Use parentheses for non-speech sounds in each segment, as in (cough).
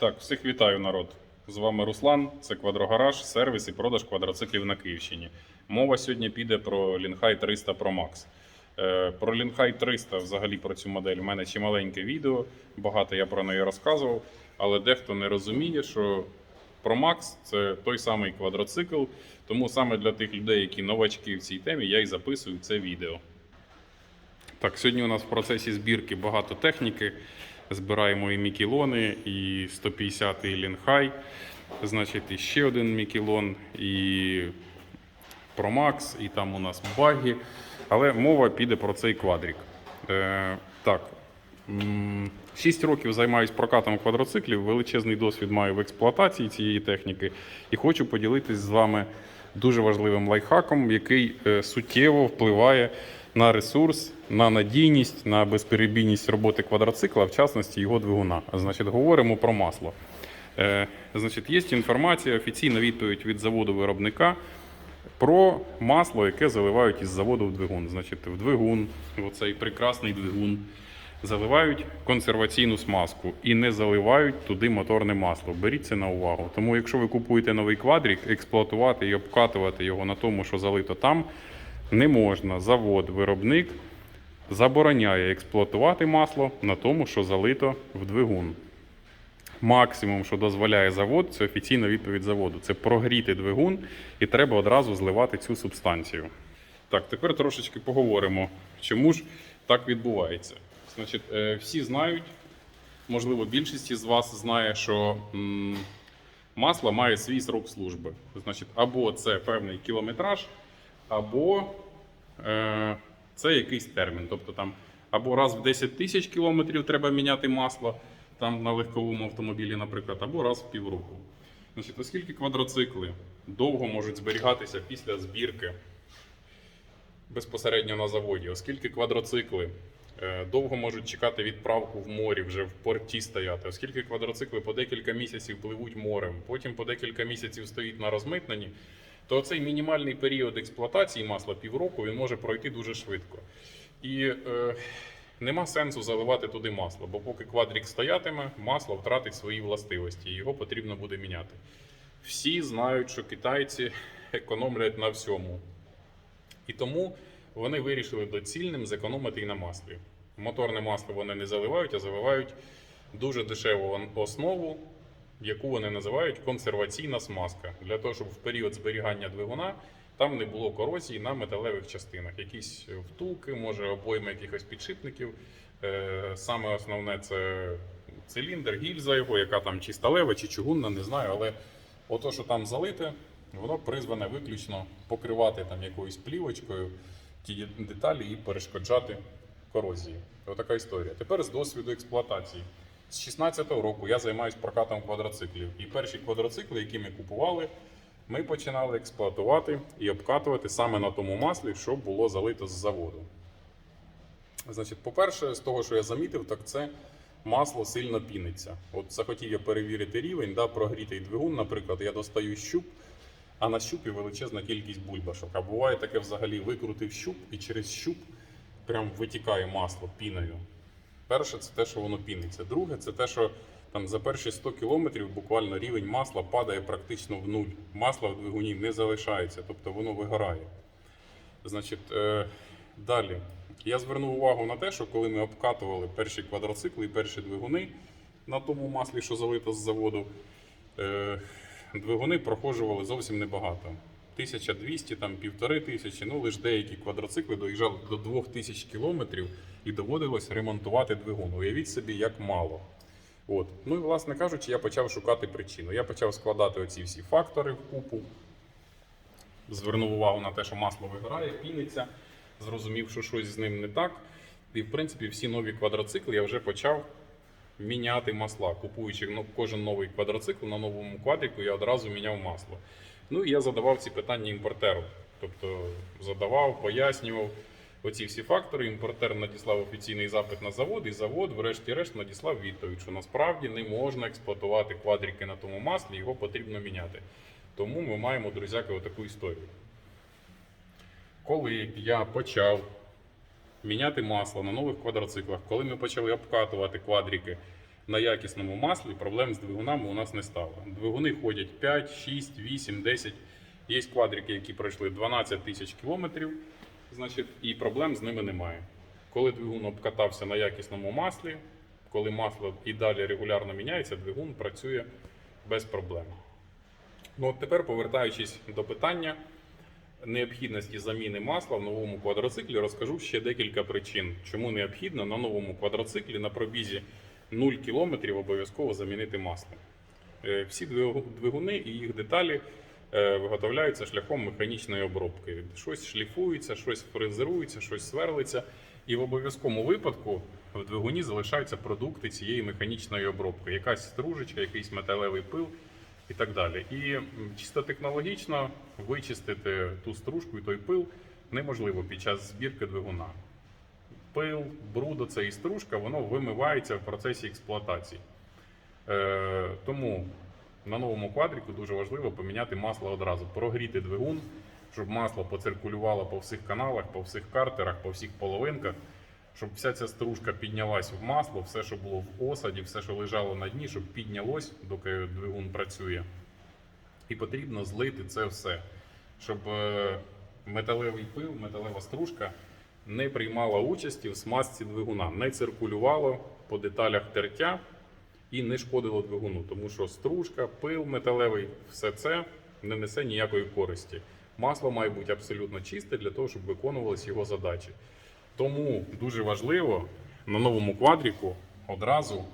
Так, всіх вітаю, народ. З вами Руслан, це Квадрогараж, сервіс і продаж квадроциклів на Київщині. Мова сьогодні піде про Лінхай 300 Pro Max. Е, Про Лінхай 300, взагалі про цю модель, у мене чималеньке відео, багато я про неї розказував, але дехто не розуміє, що Pro Max це той самий квадроцикл, тому саме для тих людей, які новачки в цій темі, я і записую це відео. Так, сьогодні у нас в процесі збірки багато техніки. Збираємо і Мікілони, і 150 й Лінхай. Значить, і ще один Мікілон, і Промакс, і там у нас баги. Але мова піде про цей квадрік. Е, так. 6 років займаюся прокатом квадроциклів, величезний досвід маю в експлуатації цієї техніки і хочу поділитись з вами дуже важливим лайфхаком, який е, суттєво впливає на ресурс, на надійність, на безперебійність роботи квадроцикла, в частності його двигуна. Значить, говоримо про масло. Е, значить, є інформація, офіційна відповідь від заводу виробника про масло, яке заливають із заводу в двигун. Значить, в двигун, оцей прекрасний двигун, заливають консерваційну смазку і не заливають туди моторне масло. Беріть це на увагу. Тому, якщо ви купуєте новий квадрік, експлуатувати і обкатувати його на тому, що залито там, не можна. Завод, виробник забороняє експлуатувати масло на тому, що залито в двигун. Максимум, що дозволяє завод, це офіційна відповідь заводу. Це прогріти двигун і треба одразу зливати цю субстанцію. Так, тепер трошечки поговоримо, чому ж так відбувається. Значить, е, всі знають, можливо, більшість із вас знає, що масло має свій срок служби. Значить, або це певний кілометраж, або е, це якийсь термін. Тобто там або раз в 10 тисяч кілометрів треба міняти масло там на легковому автомобілі, наприклад, або раз в півроку. Значить, оскільки квадроцикли довго можуть зберігатися після збірки безпосередньо на заводі, оскільки квадроцикли е, довго можуть чекати відправку в морі, вже в порті стояти, оскільки квадроцикли по декілька місяців пливуть морем, потім по декілька місяців стоїть на розмитненні, то цей мінімальний період експлуатації масла півроку він може пройти дуже швидко. І е, нема сенсу заливати туди масло, бо поки квадрік стоятиме, масло втратить свої властивості, і його потрібно буде міняти. Всі знають, що китайці економлять на всьому. І тому вони вирішили доцільним зекономити і на маслі. Моторне масло вони не заливають, а заливають дуже дешеву основу, яку вони називають консерваційна смазка, для того, щоб в період зберігання двигуна там не було корозії на металевих частинах. Якісь втулки, може обойми якихось підшипників. Е, Саме основне це циліндр, гільза його, яка там чи сталева, чи чугунна, не знаю, але ото, що там залите, воно призване виключно покривати там якоюсь плівочкою ті деталі і перешкоджати корозії. Отака історія. Тепер з досвіду експлуатації. З 16-го року я займаюся прокатом квадроциклів. І перші квадроцикли, які ми купували, ми починали експлуатувати і обкатувати саме на тому маслі, що було залито з заводу. Значить, по-перше, з того, що я замітив, так це масло сильно піниться. От захотів я перевірити рівень, да, прогрітий двигун, наприклад, я достаю щуп, а на щупі величезна кількість бульбашок. А буває таке взагалі викрутив щуп і через щуп прям витікає масло піною. Перше, це те, що воно піниться. Друге, це те, що там за перші 100 кілометрів буквально рівень масла падає практично в нуль. Масла в двигуні не залишається, тобто воно вигорає. Значить, е, далі. Я звернув увагу на те, що коли ми обкатували перші квадроцикли і перші двигуни на тому маслі, що залито з заводу, е, двигуни проходжували зовсім небагато. 1200, там півтори тисячі, ну лише деякі квадроцикли доїжджали до 2000 кілометрів і доводилось ремонтувати двигун. Уявіть собі, як мало. От. Ну і, власне кажучи, я почав шукати причину. Я почав складати оці всі фактори в купу, звернув увагу на те, що масло вигорає, піниться, зрозумів, що щось з ним не так. І, в принципі, всі нові квадроцикли я вже почав міняти масла. Купуючи ну, кожен новий квадроцикл на новому квадрику, я одразу міняв масло. Ну і я задавав ці питання імпортеру. Тобто задавав, пояснював оці всі фактори. Імпортер надіслав офіційний запит на завод, і завод, врешті-решт, надіслав відповідь, що насправді не можна експлуатувати квадрики на тому маслі, його потрібно міняти. Тому ми маємо, друзяки, отаку історію. Коли я почав міняти масло на нових квадроциклах, коли ми почали обкатувати квадрики на якісному маслі проблем з двигунами у нас не стало. Двигуни ходять 5, 6, 8, 10. Є квадрики, які пройшли 12 тисяч кілометрів, значить, і проблем з ними немає. Коли двигун обкатався на якісному маслі, коли масло і далі регулярно міняється, двигун працює без проблем. Ну, от тепер, повертаючись до питання необхідності заміни масла в новому квадроциклі, розкажу ще декілька причин, чому необхідно на новому квадроциклі на пробізі 0 км обов'язково замінити масло. Е, Всі двигуни і їх деталі е, виготовляються шляхом механічної обробки. Щось шліфується, щось фрезерується, щось сверлиться. І в обов'язковому випадку в двигуні залишаються продукти цієї механічної обробки. Якась стружечка, якийсь металевий пил і так далі. І чисто технологічно вичистити ту стружку і той пил неможливо під час збірки двигуна. Пил, бруд, оце і стружка, воно вимивається в процесі експлуатації. Е, тому на новому квадріку дуже важливо поміняти масло одразу, прогріти двигун, щоб масло поциркулювало по всіх каналах, по всіх картерах, по всіх половинках, щоб вся ця стружка піднялась в масло, все, що було в осаді, все, що лежало на дні, щоб піднялось, доки двигун працює. І потрібно злити це все, щоб е, металевий пил, металева стружка не приймала участі в смазці двигуна, не циркулювало по деталях тертя і не шкодило двигуну, тому що стружка, пил металевий, все це не несе ніякої користі. Масло має бути абсолютно чисте для того, щоб виконувалися його задачі. Тому дуже важливо на новому квадріку одразу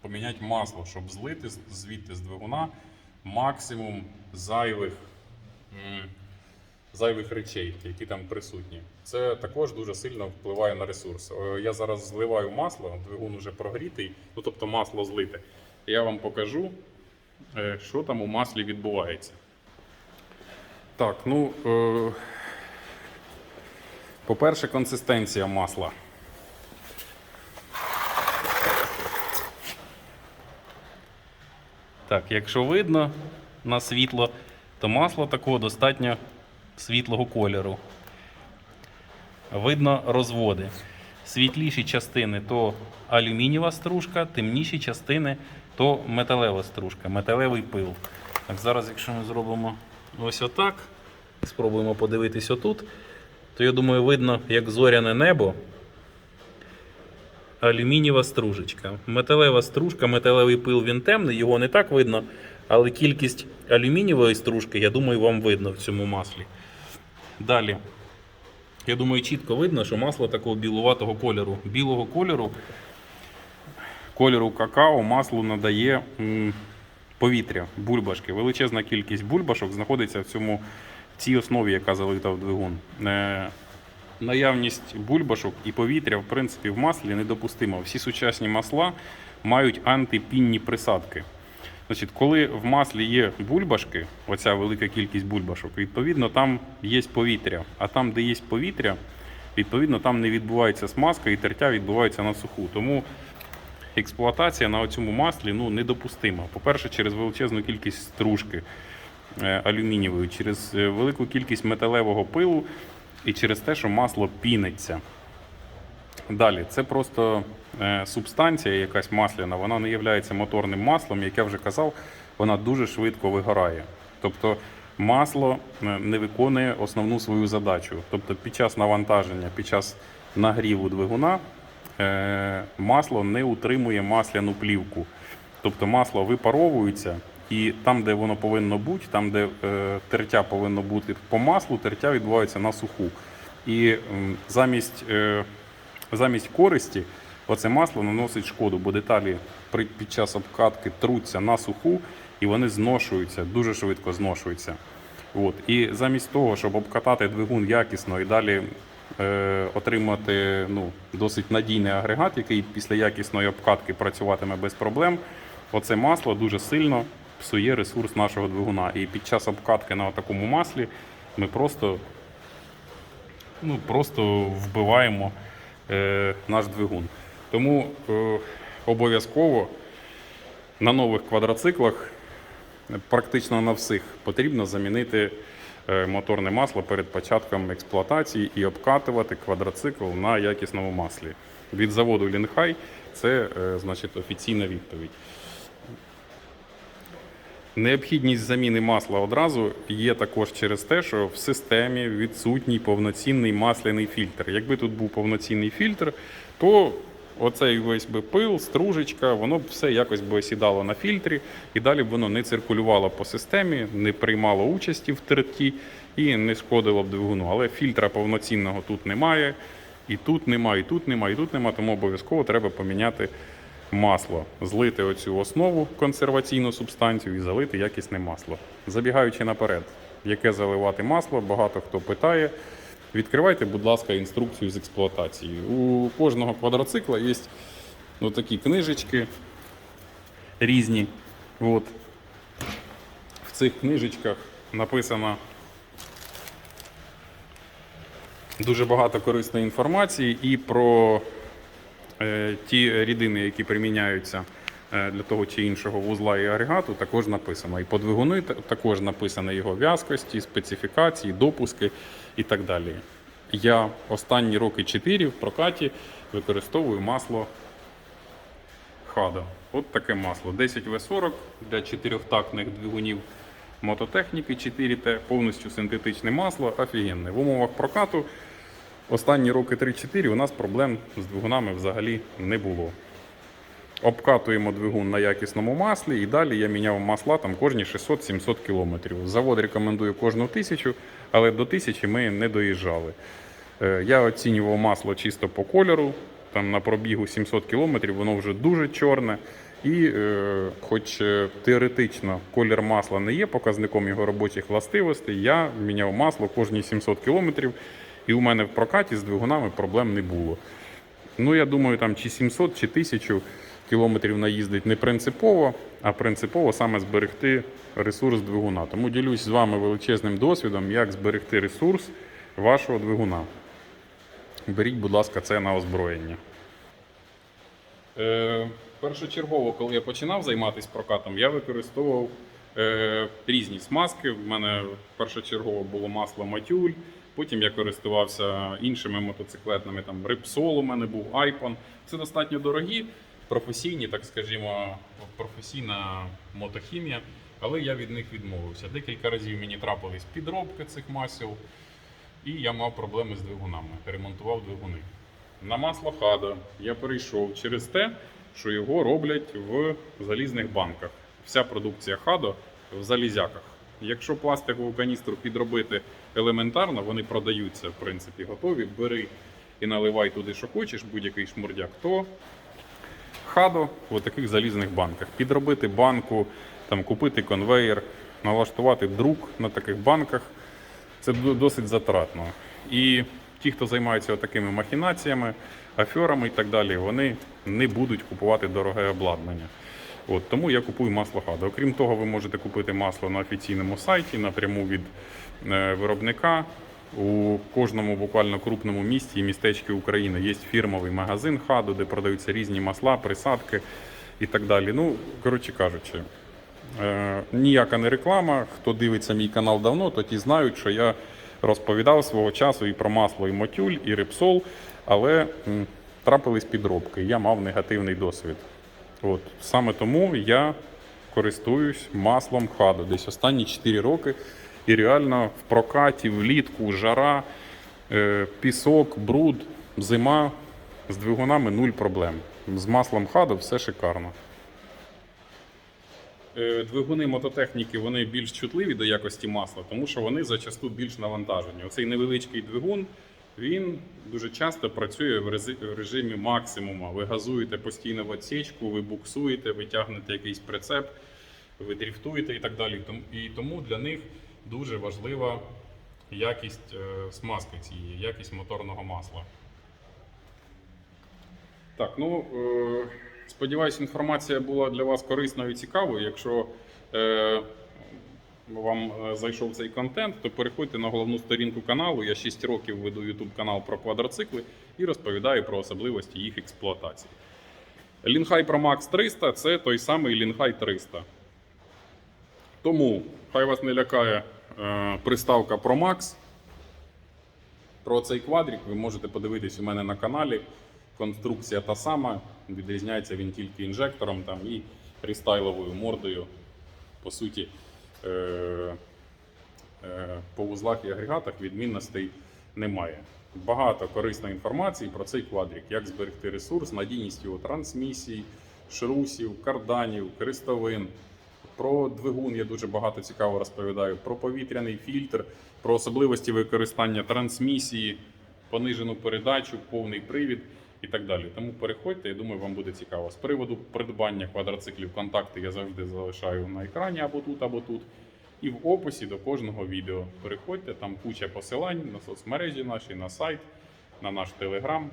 поміняти масло, щоб злити звідти з двигуна максимум зайвих, зайвих речей, які там присутні. Це також дуже сильно впливає на ресурс. Е, Я зараз зливаю масло, двигун вже прогрітий, ну тобто масло злите. Я вам покажу, е, що там у маслі відбувається. Так, ну. Е... По-перше, консистенція масла. Так, якщо видно на світло, то масло такого достатньо світлого кольору. Видно розводи. Світліші частини то алюмінієва стружка, темніші частини то металева стружка, металевий пил. Так, зараз, якщо ми зробимо ось отак, спробуємо подивитись отут, то я думаю, видно, як зоряне небо. Алюмінієва стружечка. Металева стружка, металевий пил він темний, його не так видно, але кількість алюмінієвої стружки, я думаю, вам видно в цьому маслі. Далі. Я думаю, чітко видно, що масло такого білуватого кольору. Білого кольору, кольору какао маслу надає повітря, бульбашки. Величезна кількість бульбашок знаходиться в цьому в цій основі, яка залита в двигун. Е, наявність бульбашок і повітря, в принципі, в маслі недопустимо. Всі сучасні масла мають антипінні присадки. Значить, коли в маслі є бульбашки, оця велика кількість бульбашок, відповідно, там є повітря. А там, де є повітря, відповідно, там не відбувається смазка і тертя відбувається на суху. Тому експлуатація на цьому маслі ну, недопустима. По-перше, через величезну кількість стружки е, алюмінієвої, через е, велику кількість металевого пилу і через те, що масло піниться. Далі, це просто е, субстанція, якась масляна, вона не є моторним маслом, як я вже казав, вона дуже швидко вигорає. Тобто масло е, не виконує основну свою задачу. Тобто під час навантаження, під час нагріву двигуна е, масло не утримує масляну плівку. Тобто масло випаровується, і там, де воно повинно бути, там, де тертя повинно бути по маслу, тертя відбувається на суху. І замість, замість користі оце масло наносить шкоду, бо деталі під час обкатки труться на суху і вони зношуються, дуже швидко зношуються. От. І замість того, щоб обкатати двигун якісно і далі е, отримати ну, досить надійний агрегат, який після якісної обкатки працюватиме без проблем, оце масло дуже сильно псує ресурс нашого двигуна. І під час обкатки на такому маслі ми просто, ну, просто вбиваємо наш двигун. Тому е, обов'язково на нових квадроциклах практично на всіх потрібно замінити е, моторне масло перед початком експлуатації і обкатувати квадроцикл на якісному маслі. Від заводу Лінхай це е, значить офіційна відповідь. Необхідність заміни масла одразу є також через те, що в системі відсутній повноцінний масляний фільтр. Якби тут був повноцінний фільтр, то оцей весь би пил, стружечка, воно б все якось би осідало на фільтрі, і далі б воно не циркулювало по системі, не приймало участі в терті і не шкодило б двигуну. Але фільтра повноцінного тут немає, і тут немає, і тут немає, і тут немає, тому обов'язково треба поміняти масло, злити оцю основу консерваційну субстанцію і залити якісне масло. Забігаючи наперед, яке заливати масло, багато хто питає. Відкривайте, будь ласка, інструкцію з експлуатації. У кожного квадроцикла є ну, такі книжечки різні. От. В цих книжечках написано дуже багато корисної інформації і про ті рідини, які приміняються е, для того чи іншого вузла і агрегату, також написано. І по двигуни та- також написано його в'язкості, специфікації, допуски і так далі. Я останні роки 4 в прокаті використовую масло Хада. От таке масло. 10В40 для чотирьохтактних двигунів мототехніки 4Т, повністю синтетичне масло, офігенне. В умовах прокату Останні роки 3-4 у нас проблем з двигунами взагалі не було. Обкатуємо двигун на якісному маслі і далі я міняв масла там кожні 600-700 км. Завод рекомендує кожну тисячу, але до тисячі ми не доїжджали. Е, Я оцінював масло чисто по кольору. Там на пробігу 700 км воно вже дуже чорне. І, е, хоч е, теоретично колір масла не є показником його робочих властивостей, я міняв масло кожні 700 км, і у мене в прокаті з двигунами проблем не було. Ну, я думаю, там чи 700, чи 1000 кілометрів наїздить не принципово, а принципово саме зберегти ресурс двигуна. Тому ділюсь з вами величезним досвідом, як зберегти ресурс вашого двигуна. Беріть, будь ласка, це на озброєння. Е, першочергово, коли я починав займатися прокатом, я використовував е, різні смазки. У мене першочергово було масло матюль. Потім я користувався іншими мотоциклетними. Там Repsol у мене був Айпон. Це достатньо дорогі, професійні, так скажімо, професійна мотохімія. Але я від них відмовився. Декілька разів мені трапились підробки цих масел, і я мав проблеми з двигунами. Ремонтував двигуни. На масло хада я перейшов через те, що його роблять в залізних банках. Вся продукція хадо в залізяках. Якщо пластикову каністру підробити елементарно, вони продаються, в принципі, готові. Бери і наливай туди, що хочеш, будь-який шмурдяк, то хадо в таких залізних банках. Підробити банку, там, купити конвейер, налаштувати друк на таких банках це досить затратно. І ті, хто займаються такими махінаціями, аферами і так далі, вони не будуть купувати дороге обладнання. От, тому я купую масло хада. Окрім того, ви можете купити масло на офіційному сайті напряму від е, виробника. У кожному буквально крупному місті і містечці України є фірмовий магазин хаду, де продаються різні масла, присадки і так далі. Ну, коротше кажучи, Е, ніяка не реклама. Хто дивиться мій канал давно, то ті знають, що я розповідав свого часу і про масло, і мотюль, і репсол, але трапились підробки. Я мав негативний досвід. От саме тому я користуюсь маслом хаду десь останні 4 роки. І реально в прокаті, влітку, жара, е, пісок, бруд, зима з двигунами нуль проблем. З маслом хаду все шикарно. Е, Двигуни мототехніки вони більш чутливі до якості масла, тому що вони зачасту більш навантажені. Оцей невеличкий двигун він дуже часто працює в режимі максимума. Ви газуєте постійно в отсічку, ви буксуєте, ви тягнете якийсь прицеп, ви дріфтуєте і так далі. І тому для них дуже важлива якість е, смазки цієї, якість моторного масла. Так, ну е, сподіваюсь, інформація була для вас корисною і цікавою. Якщо е, вам е, зайшов цей контент, то переходьте на головну сторінку каналу. Я 6 років веду YouTube канал про квадроцикли і розповідаю про особливості їх експлуатації. Лінхай Pro Max 300 це той самий Лінхай 300. Тому хай вас не лякає е, приставка Pro Max. Про цей квадрик ви можете подивитись у мене на каналі. конструкція та сама, відрізняється він тільки інжектором там, і рестайловою мордою. По суті, по вузлах і агрегатах відмінностей немає. Багато корисної інформації про цей квадрик, як зберегти ресурс, надійність його трансмісій, шрусів, карданів, крестовин. Про двигун я дуже багато цікаво розповідаю, про повітряний фільтр, про особливості використання трансмісії, понижену передачу, повний привід і так далі. Тому переходьте, я думаю, вам буде цікаво. З приводу придбання квадроциклів контакти я завжди залишаю на екрані або тут, або тут. І в описі до кожного відео. Переходьте, там куча посилань на соцмережі наші, на сайт, на наш телеграм.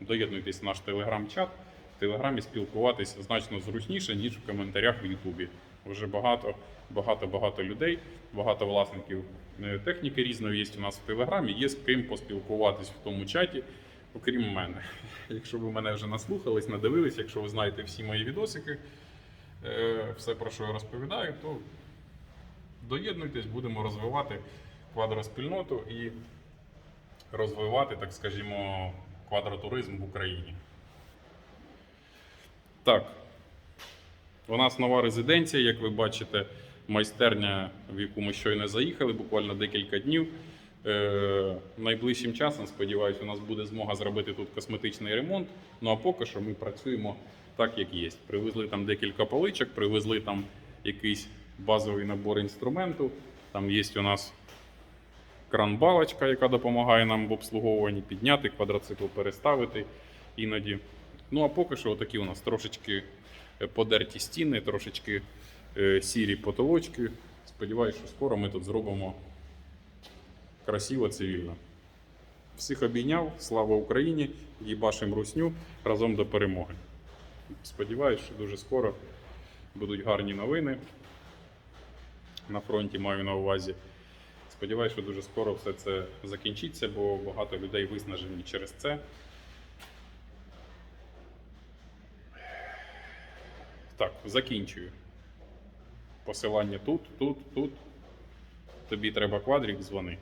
Доєднуйтесь в наш телеграм-чат. В телеграмі спілкуватися значно зручніше, ніж в коментарях в Ютубі. Вже багато, багато, багато людей, багато власників е, техніки різної є у нас в телеграмі. Є з ким поспілкуватись в тому чаті, окрім мене. (laughs) Якщо ви мене вже наслухались, надивились, якщо ви знаєте всі мої відосики, е, все про що я розповідаю, то доєднуйтесь, будемо розвивати квадроспільноту і розвивати, так скажімо, квадротуризм в Україні. Так. У нас нова резиденція, як ви бачите, майстерня, в яку ми щойно заїхали, буквально декілька днів. Е, найближчим часом, сподіваюся, у нас буде змога зробити тут косметичний ремонт. Ну а поки що ми працюємо так, як є. Привезли там декілька поличок, привезли там якийсь базовий набор інструменту. Там є у нас кран-балочка, яка допомагає нам в обслуговуванні підняти, квадроцикл переставити іноді. Ну а поки що такі у нас трошечки е, подерті стіни, трошечки е, сірі потолочки. Сподіваюсь, що скоро ми тут зробимо красиво, цивільно. Всіх обійняв, слава Україні, їбашим русню разом до перемоги. Сподіваюсь, що дуже скоро будуть гарні новини. На фронті маю на увазі. Сподіваюсь, що дуже скоро все це закінчиться, бо багато людей виснажені через це. Так, закінчую. Посилання тут, тут, тут. Тобі треба квадрик, дзвони.